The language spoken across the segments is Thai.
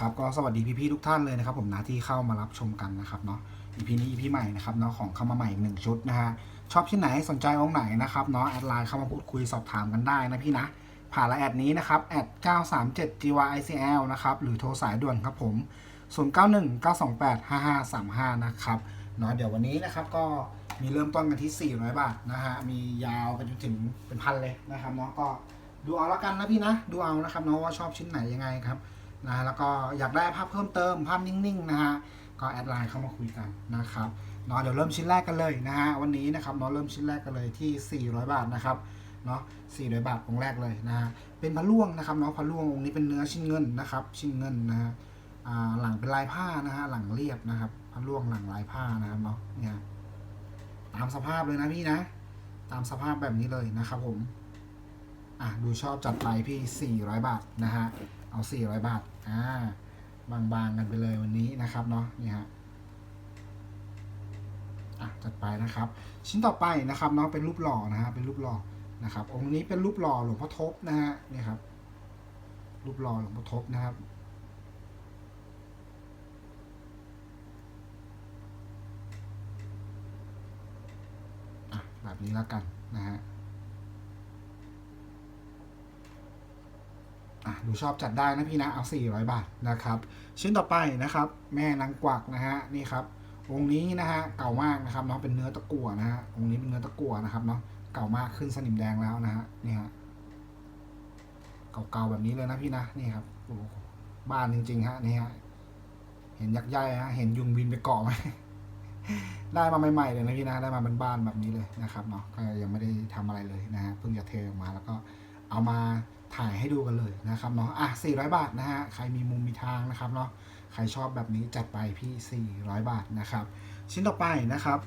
ครับก็สวัสดีพี่ๆทุกท่านเลยนะครับ ผมนะที่เข้ามารับชมกันนะครับเนาะ EP นี้ EP ใหม่นะครับเนาะของเข้ามาใหม่อีกหนึ่งชุดนะฮะชอบที่ไหนสนใจองค์ไหนนะครับเนาะแอดไลน์เข้ามาพูดคุยสอบถามกันได้นะพี่นะผ่านละแอดนี้นะครับแอด937 GYICL นะครับหรือโทรสายด่วนครับผม 091 928 5535 นะครับเนาะเดี๋ยววันนี้นะครับก็มีเริ่มต้นกันที่ 400 บาทนะฮะมียาวไปจนถึงเป็นพันเลยนะครับเนาะก็ดูเอาละกันนะพี่นะ ดูเอานะครับเนาะว่าชอบชิ้นไหนยังไงครับ นะแล้วก็อยากได้ภาพเพิ่มเติมภาพนิ่งๆนะฮะก็แอดไลน์เข้ามาคุยกันนะครับเนาะเดี๋ยวเริ่มชิ้นแรกกันเลยนะฮะวันนี้นะครับเนาะเริ่มชิ้นแรกกันเลยที่ 400 บาทนะครับเนาะ400 บาทองค์แรกเลยนะฮะเป็นพระล่วงนะครับเนาะพระล่วงองค์นี้เป็นเนื้อชิ้นเงินนะครับ ชิ้นเงินนะฮะหลังเป็นลายผ้านะฮะหลังเรียบนะครับพระล่วงหลังลายผ้านะครับเนาะเนี่ยตามสภาพเลยนะพี่นะ ตามสภาพแบบนี้เลยนะครับผมอะดูชอบจัดไปพี่ 400 บาทนะฮะ เอา 400 บาท อ่า บางๆกันไปเลยวันนี้นะครับเนาะ นี่ฮะอะจัดไปนะครับ ชิ้นต่อไปนะครับเนาะเป็นรูปหล่อนะฮะ เป็นรูปหล่อ นะครับ องค์นี้เป็นรูปหล่อหลวงพ่อทบนะฮะ นี่ครับ รูปหล่อหลวงพ่อทบนะครับอะแบบนี้แล้วกันนะฮะ อะดูชอบจัดได้นะพี่นะเอา400 บาทนะครับ ชิ้นต่อไปนะครับ แม่นางกวักนะฮะนี่ครับองค์นี้นะฮะเก่ามากนะครับเนาะเป็นเนื้อตะกั่วนะฮะองค์นี้เป็นเนื้อตะกั่วนะครับเนาะเก่ามากขึ้นสนิมแดงแล้วนะฮะนี่ฮะเก่าๆแบบนี้เลยนะพี่นะนี่ครับโอ้บ้านจริงๆฮะนี่ฮะเห็นยักษ์ใหญ่ฮะเห็นยุงบินไปเกาะไหมได้มาใหม่ๆเลยนะพี่นะได้มาเป็นบ้านแบบนี้เลยนะครับเนาะก็ยังไม่ได้ทำอะไรเลยนะฮะเพิ่งจะเทออกมาแล้วก็เอามา ถ่ายให้ดูกันเลยนะครับเนาะอะ400 บาทนะฮะ ใครมีมุมมีทางนะครับเนาะ ใครชอบแบบนี้จัดไปพี่ 400 บาทนะครับ ชิ้นต่อไปนะครับ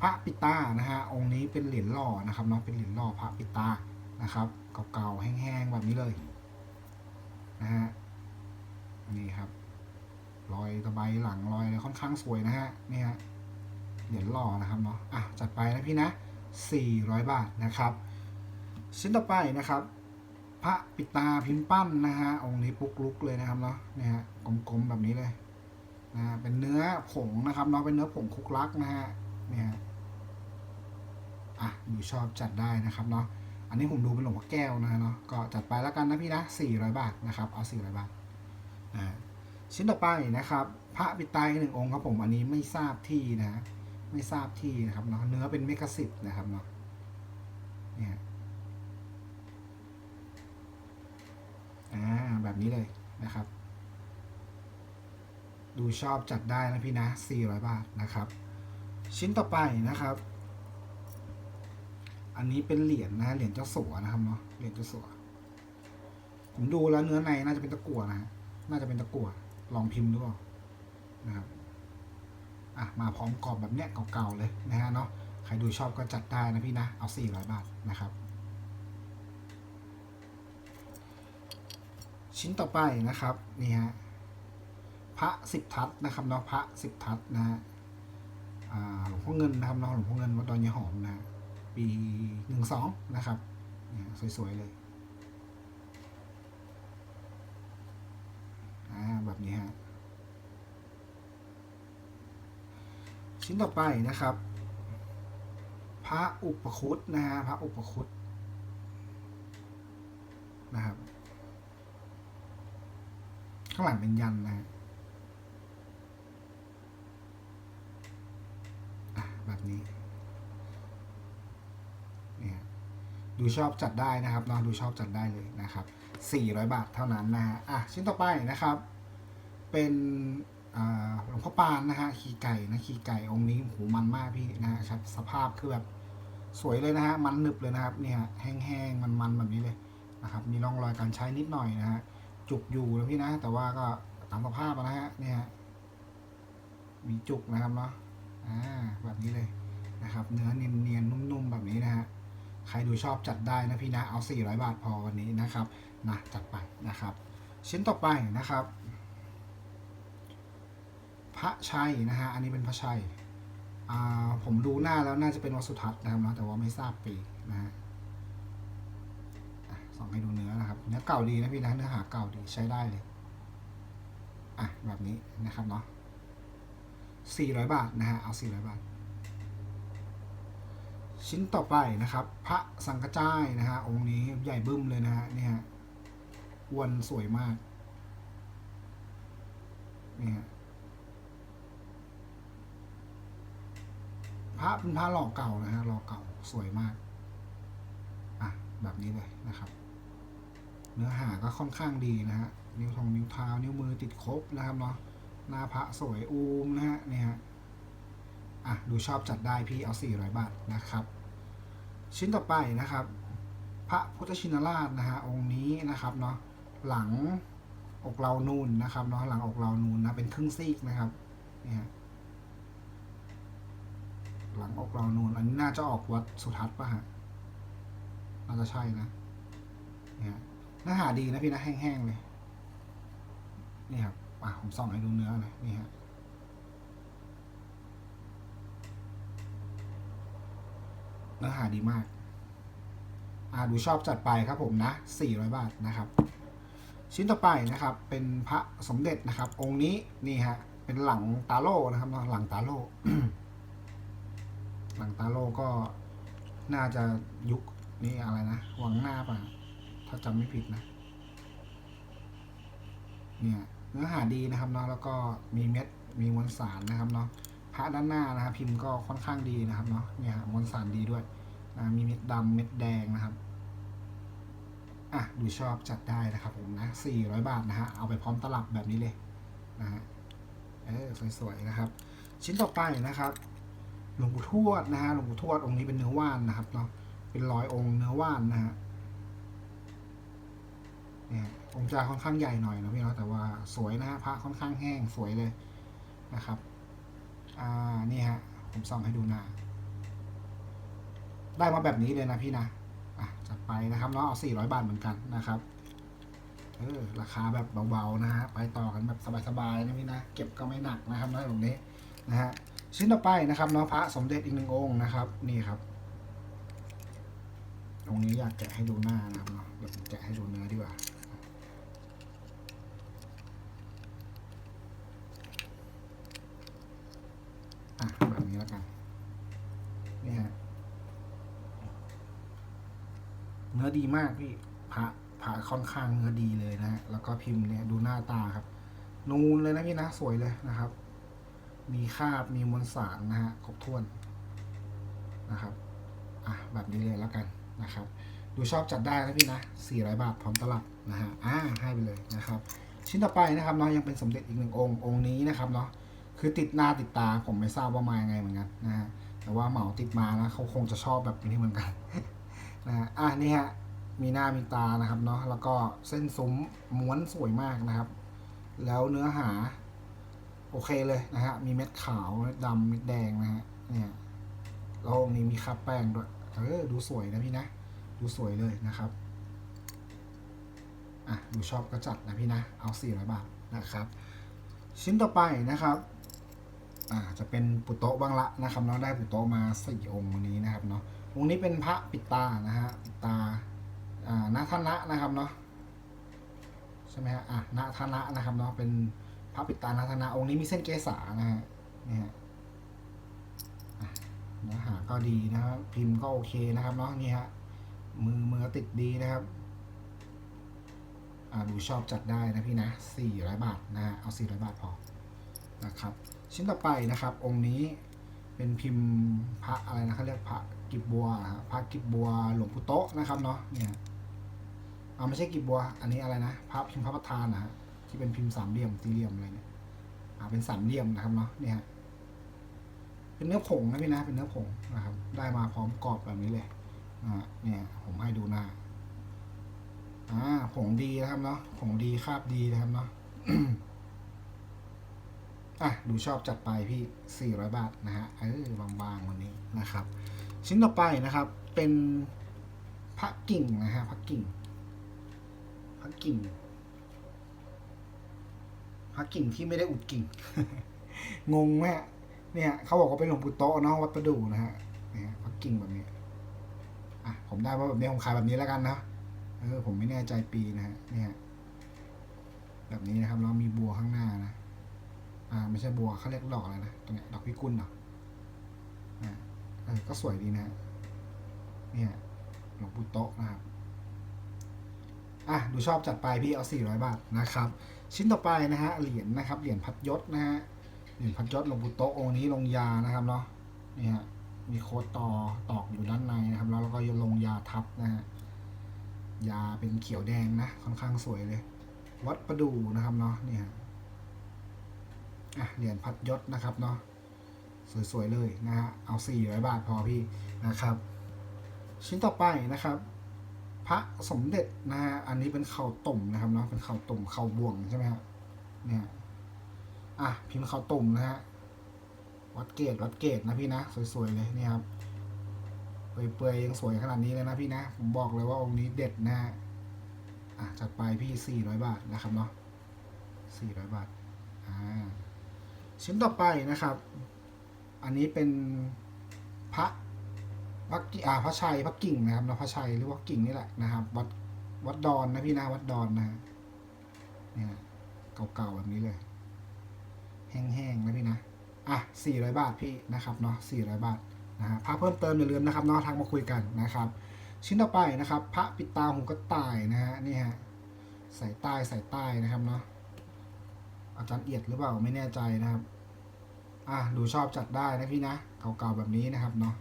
พระปิตานะฮะ องค์นี้เป็นเหรียญหล่อนะครับเนาะ เป็นเหรียญหล่อพระปิตานะครับ เก่าๆ แห้งๆ แบบนี้เลยนะฮะ นี่ครับรอยตะไบหลังรอยอะไรค่อนข้างสวยนะฮะ นี่ฮะ เหรียญหล่อนะครับเนาะ อะจัดไปนะพี่นะ 400 บาทนะครับ ชิ้นต่อไปนะครับ พระปิตาพิมพ์ปั้นนะฮะองค์นี้ปุกลุกเลยนะครับเนาะเนี่ยฮะกลมๆแบบนี้เลยนะฮะเป็นเนื้อผงนะครับเนาะเป็นเนื้อผงคุกลักนะฮะเนี่ยอะดูชอบจัดได้นะครับเนาะอันนี้ผมดูเป็นหลวงพ่อแก้วนะเนาะก็จัดไปแล้วกันนะพี่นะ400บาทนะครับเอา400บาทอ่าชิ้นต่อไปนะครับ พระปิตาอีกหนึ่งองค์ครับผมอันนี้ไม่ทราบที่นะ ไม่ทราบที่นะครับเนาะเนื้อเป็นเมกะสิทธ์นะครับเนาะเนี่ย อ่าแบบนี้เลยนะครับ ดูชอบจัดได้นะพี่นะ 400 บาทนะครับ ชิ้นต่อไปนะครับ อันนี้เป็นเหรียญนะเหรียญเจ้าสัวนะครับเนาะเหรียญเจ้าสัวผมดูแล้วเนื้อในน่าจะเป็นตะกั่วนะฮะน่าจะเป็นตะกั่วลองพิมพ์ดูนะครับอะมาพร้อมกรอบแบบเนี้ยเก่าๆเลยนะฮะเนาะใครดูชอบก็จัดได้นะพี่นะเอา400บาทนะครับ ชิ้นต่อไปนะครับนี่ฮะพระสิบทัศนะครับเนาะพระสิบทัศนะฮะหลวงพ่อเงินนะครับเนาะหลวงพ่อเงินวัดดอนยายหอมนะปีหนึ่งสองนะครับสวยๆเลยแบบนี้ฮะชิ้นต่อไปนะครับ พระอุปคุตนะฮะพระอุปคุตนะครับ ข้างหลังเป็นยันนะฮะแบบนี้เนี่ยดูชอบจัดได้นะครับเนาะดูชอบจัดได้เลยนะครับ 400 บาทเท่านั้นนะฮะอะชิ้นต่อไปนะครับ เป็นหลวงพ่อปานนะฮะขี่ไก่นะขี่ไก่องค์นี้โหมันมากพี่นะฮะสภาพคือแบบสวยเลยนะฮะมันหนึบเลยนะครับเนี่ยแห้งๆมันๆแบบนี้เลยนะครับ มีร่องรอยการใช้นิดหน่อยนะฮะ จุกอยู่นะพี่นะ แต่ว่าก็ตามสภาพนะฮะนี่ฮะมีจุกนะครับเนาะอ่าแบบนี้เลยนะครับ เนื้อเนียนๆนุ่มๆแบบนี้นะฮะใครดูชอบจัดได้นะพี่นะ เอา 400 บาทพอวันนี้นะครับนะจัดไปนะครับ ชิ้นต่อไปนะครับ พระชัยนะฮะอันนี้เป็นพระชัยอ่าผมดูหน้าแล้วน่าจะเป็นวัสุทัศน์นะครับเนาะแต่ว่าไม่ทราบปีนะฮะ ส่องให้ดูเนื้อนะครับ เนื้อเก่าดีนะพี่นะเนื้อหาเก่าดีใช้ได้เลย อะแบบนี้นะครับเนาะสี่ร้อยบาทนะฮะเอาสี่ร้อยบาท ชิ้นต่อไปนะครับ พระสังกจายนะฮะองค์นี้ใหญ่บึ้มเลยนะฮะนี่ฮะอวนสวยมากนี่ฮะพระเป็นพระหล่อเก่านะฮะหล่อเก่าสวยมาก อะ แบบนี้เลยนะครับ เนื้อหาก็ค่อนข้างดีนะฮะ นิ้วทองนิ้วเท้า นิ้วมือติดครบนะครับเนาะ หน้าพระสวยอูมนะฮะนี่ฮะ อะ ดูชอบจัดได้พี่เอา 400 บาทนะครับ ชิ้นต่อไปนะครับ พระพุทธชินราชนะฮะองค์นี้นะครับเนาะ หลังอกเรานูนนะครับเนาะ หลังอกเรานูนนะ เป็นครึ่งซีกนะครับนี่ฮะหลังอกเรานูนอันนี้น่าจะออกวัดสุทัศน์ป่ะฮะ น่าจะใช่นะเนี่ย นื้อหาดีนะพี่นะแห้งๆเลยนี่ครับอะผมส่องให้ดูเนื้อน่อยนี่ฮะเนื้อหาดีมาก อ่าดูชอบจัดไปครับผมนะ400 บาทนะครับ ชิ้นต่อไปนะครับ เป็นพระสมเด็จนะครับ องค์นี้นี่ฮะเป็นหลังตาโลนะครับหลังตาโลหลังตาโลก็น่าจะยุคนี้อะไรนะ หวังหน้าป่ะ ถ้าจำไม่ผิดนะเนี่ยเนื้อหาดีนะครับเนาะแล้วก็มีเม็ดมีมวลสารนะครับเนาะพระด้านหน้านะครับ พิมพ์ก็ค่อนข้างดีนะครับเนาะเนี่ยมวลสารดีด้วยนะมีเม็ดดำเม็ดแดงนะครับอะดูชอบจัดได้นะครับผมนะ400 บาทนะฮะเอาไปพร้อมตลับแบบนี้เลยนะฮะเออสวยๆนะครับ ชิ้นต่อไปนะครับหลวงปู่ทวดนะฮะหลวงปู่ทวดองค์นี้เป็นเนื้อว่านนะครับเนาะเป็นร้อยองค์เนื้อว่านนะฮะ เนี่ยองค์จะค่อนข้างใหญ่หน่อยนะพี่เนาะแต่ว่าสวยนะฮะพระค่อนข้างแห้งสวยเลยนะครับอ่านี่ฮะผมส่องให้ดูหน้าได้มาแบบนี้เลยนะพี่นะอะจัดไปนะครับเนาะเอา400บาทเหมือนกันนะครับเออราคาแบบเบาๆนะฮะไปต่อกันแบบสบายๆนะพี่นะเก็บก็ไม่หนักนะครับนะตรงนี้นะฮะชิ้นต่อไปนะครับเนาะพระสมเด็จอีกหนึ่งองค์นะครับ นี่ครับองนี้อยากแกะให้ดูหน้านะครับเนาะเดี๋ยวผมแกะให้ดูเนื้อดีกว่า อะ แบบนี้แล้วกันนี่ฮะเนื้อดีมากพี่ผ่าผ่าค่อนข้างเนื้อดีเลยนะฮะแล้วก็พิมพ์เนี่ยดูหน้าตาครับ นูนเลยนะพี่นะสวยเลยนะครับ มีคาบมีมวลสารนะฮะครบถ้วนนะครับอะแบบนี้เลยแล้วกันนะครับ ดูชอบจัดได้นะพี่นะ400 บาทพร้อมตลับนะฮะอ่าให้ไปเลยนะครับ ชิ้นต่อไปนะครับเนาะยังเป็นสมเด็จอีกหนึ่งองค์องค์นี้นะครับเนาะ คือติดหน้าติดตาผมไม่ทราบว่ามายังไงเหมือนกันนะฮะแต่ว่าเหมาติดมานะเขาคงจะชอบแบบนี้เหมือนกันนะฮะอะนี่ฮะมีหน้ามีตานะครับเนาะแล้วก็เส้นซุ้มม้วนสวยมากนะครับ แล้วเนื้อหา โอเคเลยนะฮะมีเม็ดขาวเม็ดดำเม็ดแดงนะฮะเนี่ยแล้วองนี้มีคราบแป้งด้วยเออดูสวยนะพี่นะ ดูสวยเลยนะครับอะดูชอบก็จัดนะพี่นะ เอา400บาทนะครับ ชิ้นต่อไปนะครับ อ่าจะเป็นปุโตะบ้างละนะครับเนาะได้ปุโตะมาสี่องค์วันนี้นะครับเนาะองค์นี้เป็นพระปิตานะฮะปิตาอ่านาทนะนะครับเนาะใช่ไหมฮะอะนาทนะนะครับเนาะเป็นพระปิตานาทนะองค์นี้มีเส้นเกษานะฮะเนี่ยอะเนื้อหาก็ดีนะครับ พิมพ์ก็โอเคนะครับเนาะนี่ฮะมือมือติดดีนะครับอ่าดูชอบจัดได้นะพี่นะ400บาทนะฮะเอา400บาทพอนะครับ ชิ้นต่อไปนะครับ องค์นี้เป็นพิมพ์พระอะไรนะเขาเรียกพระกิบบัวพระกิบบัวหลวงปู่โตะนะครับเนาะเนี่ยเอาไม่ใช่กิบบัว อันนี้อะไรนะพระพิมพ์พระประธานนะฮะที่เป็นพิมพ์สามเหลี่ยมสี่เหลี่ยมอะไรเนี่ยอ่าเป็นสามเหลี่ยมนะครับเนาะเนี่ยเป็นเนื้อผงนะพี่นะเป็นเนื้อผงนะครับ ได้มาพร้อมกรอบแบบนี้เลยนะฮะเนี่ยผมให้ดูหน้าอ่าผงดีนะครับเนาะผงดีคราบดีนะครับเนาะ อะดูชอบจัดไปพี่ 400 บาทนะฮะเออบางๆวันนี้นะครับ ชิ้นต่อไปนะครับ เป็นพระกิ่งนะฮะพระกิ่งพระกิ่งพระกิ่งที่ไม่ได้อุดกิ่ง งงไหมฮะเนี่ยเขาบอกว่าเป็นหลวงปู่โตเนาะวัดประดู่นะฮะเนี่ยพระกิ่งแบบนี้อะผมได้ว่าแบบนี้ผมขายแบบนี้แล้วกันนะเออผมไม่แน่ใจปีนะฮะเนี่ยแบบนี้นะครับแล้วมีบัวข้างหน้านะ อ่าไม่ใช่บัวเขาเรียกดอกอะไรนะตรงเนี้ยดอกพิกุลเหรออ่าเออก็สวยดีนะเนี่ยหลวงปู่โต๊ะนะครับอะดูชอบจัดไปพี่เอา 400 บาทนะครับ ชิ้นต่อไปนะฮะเหรียญนะครับเหรียญพัดยศนะฮะเหรียญพัดยศหลวงปู่โต๊ะองค์นี้ลงยานะครับเนาะนี่ฮะมีโค้ดต่อตอกอยู่ด้านในนะครับ แล้วเราก็ลงยาทับนะฮะยาเป็นเขียวแดงนะค่อนข้างสวยเลย วัดประดูนะครับเนาะนี่ฮะ อะเหรียญพัดยศนะครับเนาะสวยๆเลยนะฮะเอา400บาทพอพี่นะครับ ชิ้นต่อไปนะครับ พระสมเด็จนะฮะอันนี้เป็นเข่าตุ่มนะครับเนาะเป็นเข่าตุ่มเข่าบ่วงใช่ไหมฮะเนี่ยอะพิมพ์เข่าตุ่มนะฮะวัดเกตวัดเกตนะพี่นะ สวยๆเลยนี่ครับเปื่อยๆยังสวยขนาดนี้เลยนะพี่นะผมบอกเลยว่าองค์นี้เด็ดนะฮะอะจัดไปพี่400บาทนะครับเนาะ400บาทอ่า ชิ้นต่อไปนะครับ อันนี้เป็นพระพระกิอ่าพระชัยพระกิ่งนะครับเนาะพระชัยหรือว่ากิ่งนี่แหละนะครับ วัดวัดดอนนะพี่นะวัดดอนนะเนี่ยเก่าๆแบบนี้เลย แห้งๆนะพี่นะอะ400บาทพี่นะครับเนาะ400บาทนะฮะพระเพิ่มเติมอย่าลืมนะครับเนาะทางมาคุยกันนะครับ ชิ้นต่อไปนะครับ พระปิดตาหูกระต่ายนะฮะนี่ฮะใส่ใต้ใส่ใต้นะครับเนาะ อาจารย์เอียดหรือเปล่าไม่แน่ใจนะครับ อะดูชอบจัดได้นะพี่นะเก่าๆแบบนี้นะครับเนาะ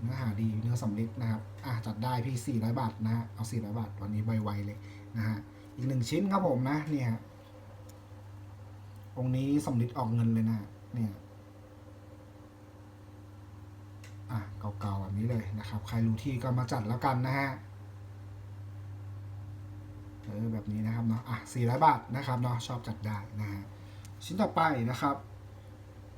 เนื้อหาดีเนื้อสำลิดนะครับอะจัดได้พี่ 400 บาทนะฮะเอา 400 บาทวันนี้ไวๆเลยนะฮะอีกหนึ่งชิ้นครับผมนะเนี่ยองค์นี้สำลิดออกเงินเลยนะเนี่ยอะเก่าๆแบบนี้เลยนะครับ ใครรู้ที่ก็มาจัดแล้วกันนะฮะ เออแบบนี้นะครับเนาะอะ400บาทนะครับเนาะชอบจัดได้นะฮะชิ้นต่อไปนะครับ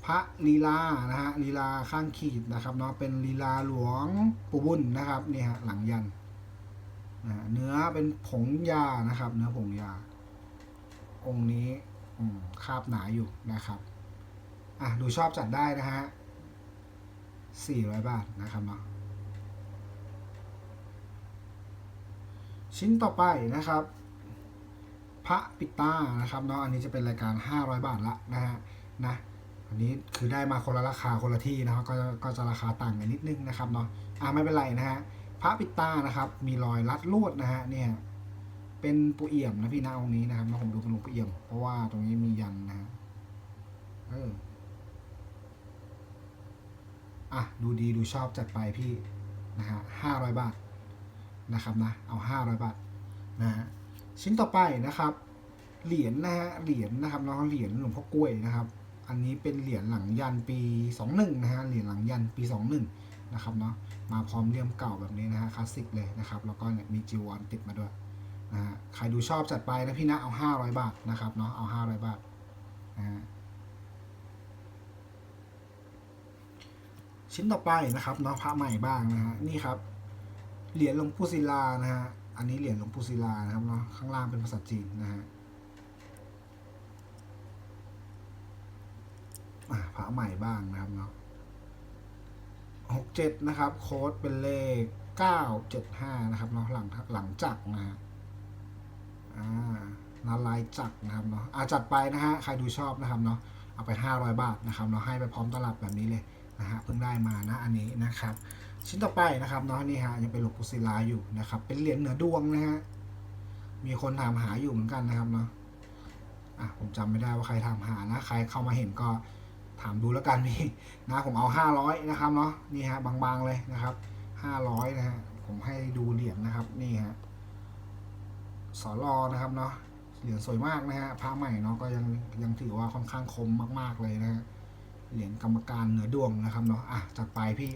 พระลีลานะฮะลีลาข้างขีดนะครับเนาะเป็นลีลาหลวงปู่บุญนะครับนี่ฮะหลังยันนะเนื้อเป็นผงยานะครับ เนื้อผงยา องค์นี้คาบหนาอยู่นะครับอะดูชอบจัดได้นะฮะ400บาทนะครับเนาะชิ้นต่อไปนะครับ พระปิตานะครับเนาะอันนี้จะเป็นรายการ 500 บาทละนะฮะนะอันนี้คือได้มาคนละราคาคนละที่นะครับก็ก็จะราคาต่างกันนิดนึงนะครับเนาะอ่าไม่เป็นไรนะฮะพระปิตานะครับ มีรอยรัดลวดนะฮะเนี่ยเป็นปูเอี่ยมนะพี่นะองค์นี้นะครับมาผมดูเป็นหลวงปูเอี่ยม เพราะว่าตรงนี้มียันนะฮะเอออะดูดีดูชอบจัดไปพี่นะฮะห้าร้อยบาทนะครับนะเอาห้าร้อยบาทนะฮะ ชิ้นต่อไปนะครับ เหรียญนะฮะเหรียญนะครับเนาะเหรียญหลวงพ่อกล้วยนะครับ อันนี้เป็นเหรียญหลังยันปี 21นะฮะเหรียญหลังยันปี 21นะครับเนาะมาพร้อมเลี่ยมเก่าแบบนี้นะฮะคลาสสิกเลยนะครับแล้วก็เนี่ยมีจีวรติดมาด้วยนะฮะใครดูชอบจัดไปนะพี่นะเอา 500 บาทนะครับเนาะเอา 500 บาทนะฮะชิ้นต่อไปนะครับเนาะพระใหม่บ้างนะฮะนี่ครับเหรียญหลวงปู่ศิลานะฮะ อันนี้เหรียญหลวงปู่ศิลานะครับเนาะข้างล่างเป็นภาษาจีนนะฮะพระใหม่บ้างนะครับเนาะหกเจ็ดนะครับ โค้ดเป็นเลขเก้าเจ็ดห้านะครับเนาะหลังหลังจักรนะฮะอ่านาลายจักรนะครับเนาะอาจัดไปนะฮะใครดูชอบนะครับเนาะเอาไปห้าร้อยบาทนะครับเนาะให้ไปพร้อมตลับแบบนี้เลยนะฮะเพิ่งได้มานะอันนี้นะครับ ชิ้นต่อไปนะครับเนาะนี่ฮะยังเป็นหลวงปู่ศิลาอยู่นะครับ เป็นเหรียญเหนือดวงนะฮะมีคนถามหาอยู่เหมือนกันนะครับเนาะอะผมจำไม่ได้ว่าใครถามหานะ ใครเข้ามาเห็นก็ถามดูแล้วกันพี่นะผมเอาห้าร้อยนะครับเนาะนี่ฮะบางๆเลยนะครับห้าร้อยนะฮะผมให้ดูเหรียญนะครับนี่ฮะสอรอนะครับเนาะเหรียญสวยมากนะฮะพระใหม่เนาะก็ยังยังถือว่าค่อนข้างคมมาก ๆเลยนะฮะเหรียญกรรมการเหนือดวงนะครับเนาะอะจัดไปพี่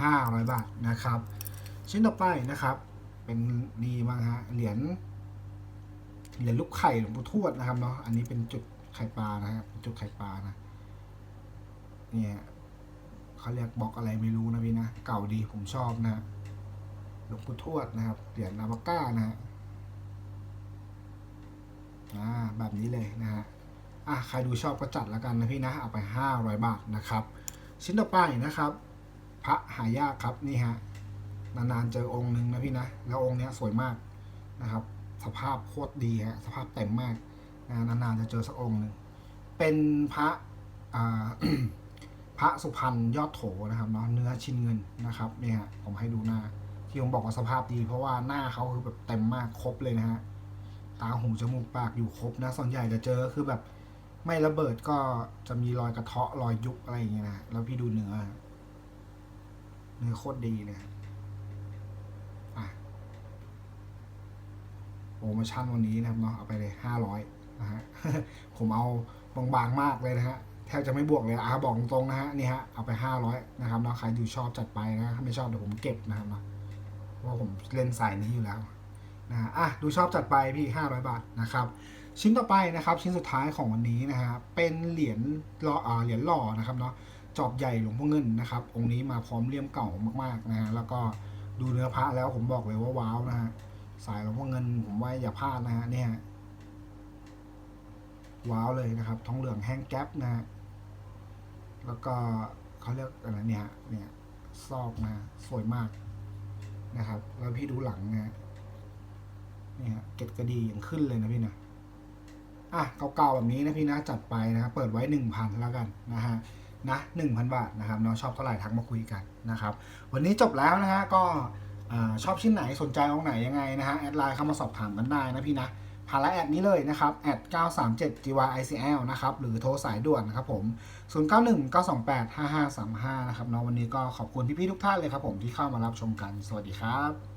ห้าร้อยบาทนะครับชิ้นต่อไปนะครับ เป็นนี่บ้างฮะเหรียญเหรียญลูกไข่หลวงปู่ทวดนะครับเนาะอันนี้เป็นจุดไข่ปลานะครับจุดไข่ปลานะเนี่ยเขาเรียกบล็อกอะไรไม่รู้นะพี่นะเก่าดีผมชอบนะหลวงปู่ทวดนะครับเหรียญนาบาก้านะฮะอ่าแบบนี้เลยนะฮะอะใครดูชอบก็จัดแล้วกันนะพี่นะเอาไปห้าร้อยบาทนะครับ ชิ้นต่อไปนะครับ พระหายากครับนี่ฮะนานๆเจอองค์หนึ่งนะพี่นะ แล้วองค์เนี้ยสวยมากนะครับ สภาพโคตรดีฮะสภาพเต็มมากนะนานๆจะเจอสักองค์หนึ่งเป็นพระพระสุพรรณยอดโถนะครับเนาะเนื้อชิ้นเงินนะครับเนี่ยฮะผมให้ดูหน้า ที่ผมบอกว่าสภาพดี เพราะว่าหน้าเขาคือแบบเต็มมากครบเลยนะฮะตาหูจมูกปากอยู่ครบนะส่วนใหญ่จะเจอคือแบบไม่ระเบิดก็จะมีรอยกระเทาะรอยยุบอะไรอย่างเงี้ยนะแล้วพี่ดูเนื้อ เนื้อโคตรดีเลยอะโปรโมชั่นวันนี้นะครับเนาะเอาไปเลยห้าร้อยนะฮะผมเอาบางๆมากเลยนะฮะแทบจะไม่บวกเลยอะบอกตรงๆนะฮะนี่ฮะเอาไปห้าร้อยนะครับเนาะใครดูชอบจัดไปนะถ้าไม่ชอบเดี๋ยวผมเก็บนะครับเนาะเพราะผมเล่นสายนี้อยู่แล้วนะะอะดูชอบจัดไปพี่500บาทนะครับชิ้นต่อไปนะครับ ชิ้นสุดท้ายของวันนี้นะฮะเป็นเหรียญหล่ออ่าเหรียญหล่อนะครับเนาะ จอบใหญ่หลวงพ่อเงินนะครับ องค์นี้มาพร้อมเลี่ยมเก่ามากๆนะฮะแล้วก็ดูเนื้อพระแล้วผมบอกเลยว่าว้าวนะฮะสายหลวงพ่อเงินผมว่าอย่าพลาดนะฮะเนี่ยว้าวเลยนะครับทองเหลืองแห้งแก๊ปนะฮะแล้วก็เขาเรียกอะไรเนี่ยเนี่ยซอกมาสวยมากนะครับ แล้วพี่ดูหลังนะฮะนี่ฮะเกล็ดกระดีอยังขึ้นเลยนะพี่นะอะเก่าๆแบบนี้นะพี่นะจัดไปนะเปิดไว้หนึ่งพันแล้วกันนะฮะ นะหนึ่งพันบาทนะครับน้องชอบเท่าไหร่ทักมาคุยกันนะครับ วันนี้จบแล้วนะฮะก็ชอบชิ้นไหนสนใจองค์ไหนยังไงนะฮะแอดไลน์เข้ามาสอบถามกันได้นะพี่นะผ่านลน์แอดนี้เลยนะครับแอด937 gyicl นะครับหรือโทรสายด่วนนะครับผม 091 928 5535 นะครับเนาะวันนี้ก็ขอบคุณพี่ๆทุกท่านเลยครับผมที่เข้ามารับชมกัน สวัสดีครับ